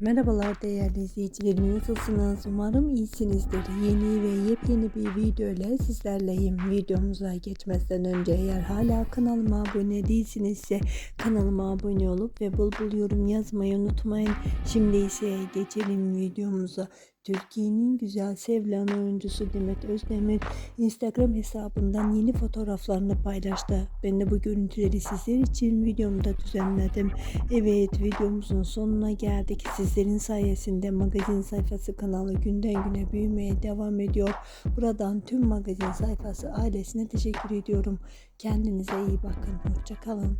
Merhabalar değerli izleyicilerim nasılsınız? Umarım iyisinizdir. Yeni ve yepyeni bir video ile sizlerleyim. Videomuza geçmeden önce eğer hala kanalıma abone değilsinizse kanalıma abone olup ve bul bul yorum yazmayı unutmayın. Şimdi ise geçelim videomuza. Türkiye'nin güzel sevilen oyuncusu Demet Özdemir Instagram hesabından yeni fotoğraflarını paylaştı. Ben de bu görüntüleri sizler için videomda düzenledim. Evet videomuzun sonuna geldik. Sizlerin sayesinde magazin sayfası kanalı günden güne büyümeye devam ediyor. Buradan tüm magazin sayfası ailesine teşekkür ediyorum. Kendinize iyi bakın. Hoşçakalın.